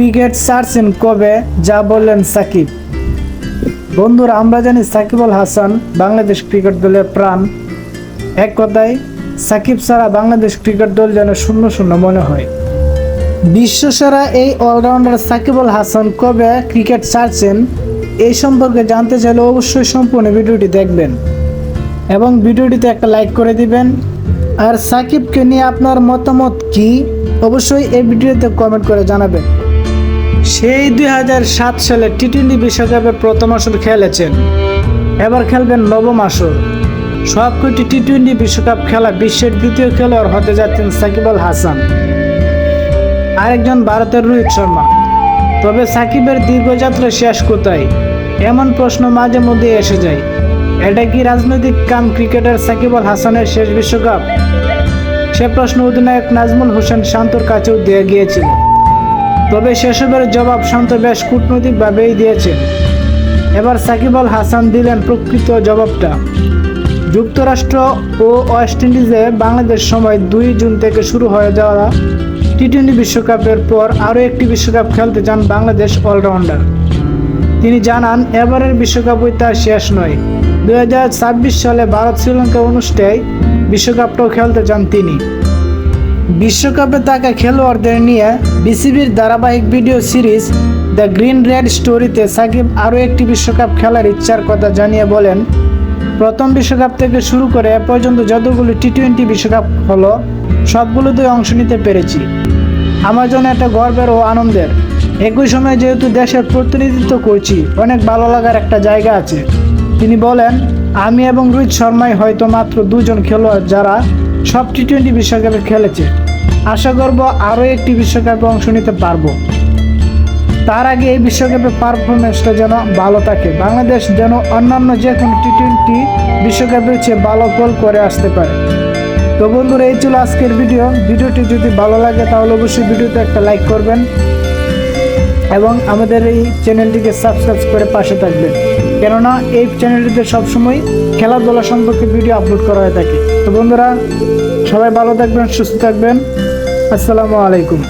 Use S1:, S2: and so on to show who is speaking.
S1: Cricket ছাড়ছেন কবে? যা বললেন সাকিব। বন্ধুরা, আমরা জানি সাকিব আল হাসান বাংলাদেশ ক্রিকেট দলের প্রাণ। এক কথায়, সাকিব ছাড়া বাংলাদেশ ক্রিকেট দল যেন শূন্য শূন্য মনে হয়। বিশ্বসেরা এই অলরাউন্ডার সাকিব আল হাসান কবে ক্রিকেট ছাড়ছেন এই সম্পর্কে জানতে চাইলে অবশ্যই সম্পূর্ণ ভিডিওটি দেখবেন। এবং ভিডিওটিতে একটা লাইক করে দিবেন। আর সাকিবকে নিয়ে আপনার মতামত কি? অবশ্যই এই ভিডিওতে কমেন্ট করে জানাবেন। সেই দুই সাত সালে টি টোয়েন্টি বিশ্বকাপে প্রথম আসর খেলেছেন। এবার খেলবেন নবম আসর। সবকটি টি টোয়েন্টি বিশ্বকাপ খেলা বিশ্বের দ্বিতীয় খেলোয়াড় হতে যাচ্ছেন সাকিব আল হাসান। আরেকজন ভারতের রোহিত শর্মা। তবে সাকিবের দীর্ঘযাত্রা শেষ কোথায়? এমন প্রশ্ন মাঝে মধ্যে এসে যায়। এটা কি রাজনৈতিক কাম ক্রিকেটার সাকিব আল হাসানের শেষ বিশ্বকাপ? সে প্রশ্ন অধিনায়ক নাজমুল হোসেন শান্তর কাছেও দিয়ে গিয়েছিল। তবে সেসবের জবাব শান্ত বেশ কূটনৈতিকভাবেই দিয়েছেন। এবার সাকিব আল হাসান দিলেন প্রকৃত জবাবটা। যুক্তরাষ্ট্র ও ওয়েস্ট ইন্ডিজে বাংলাদেশ সময় দুই জুন থেকে শুরু হয়ে যাওয়া টি টোয়েন্টি বিশ্বকাপের পর আরও একটি বিশ্বকাপ খেলতে চান বাংলাদেশ অলরাউন্ডার। তিনি জানান, এবারের বিশ্বকাপ তার শেষ নয়। দুই সালে ভারত শ্রীলঙ্কা অনুষ্ঠায় বিশ্বকাপটাও খেলতে চান তিনি। বিশ্বকাপে থাকা খেলোয়াড়দের নিয়ে বিসিবির ধারাবাহিক video series the green red স্টোরিতে সাকিব আরও একটি বিশ্বকাপ খেলার ইচ্ছার কথা জানিয়ে বলেন, প্রথম বিশ্বকাপ থেকে শুরু করে এ পর্যন্ত যতগুলো টি টোয়েন্টি বিশ্বকাপ হলো সবগুলোতে অংশ নিতে পেরেছি। আমার জন্য একটা গর্বের ও আনন্দের। একই সময় যেহেতু দেশের প্রতিনিধিত্ব করছি, অনেক ভালো লাগার একটা জায়গা আছে। তিনি বলেন, আমি এবং রোহিত শর্মাই হয়তো মাত্র দুজন খেলোয়াড় যারা সব টি টোয়েন্টি বিশ্বকাপে খেলেছে। আশা করব আরও একটি বিশ্বকাপে অংশ নিতে পারব। তার আগে এই বিশ্বকাপে পারফরমেন্সটা যেন ভালো থাকে। বাংলাদেশ যেন অন্যান্য যে কোনো টি টোয়েন্টি বিশ্বকাপের চেয়ে ভালো গোল করে আসতে পারে। তো বন্ধুরা, এই ছিল আজকের ভিডিও। ভিডিওটি যদি ভালো লাগে, তাহলে অবশ্যই ভিডিওতে একটা লাইক করবেন। এবং আমাদের এই চ্যানেলটিকে সাবস্ক্রাইব করে পাশে থাকবেন। কেননা এই চ্যানেলটিতে সবসময় খেলাধুলা সম্পর্কে ভিডিও আপলোড করা হয়ে থাকে। তো বন্ধুরা, সবাই ভালো থাকবেন, সুস্থ থাকবেন। আসসালামু আলাইকুম।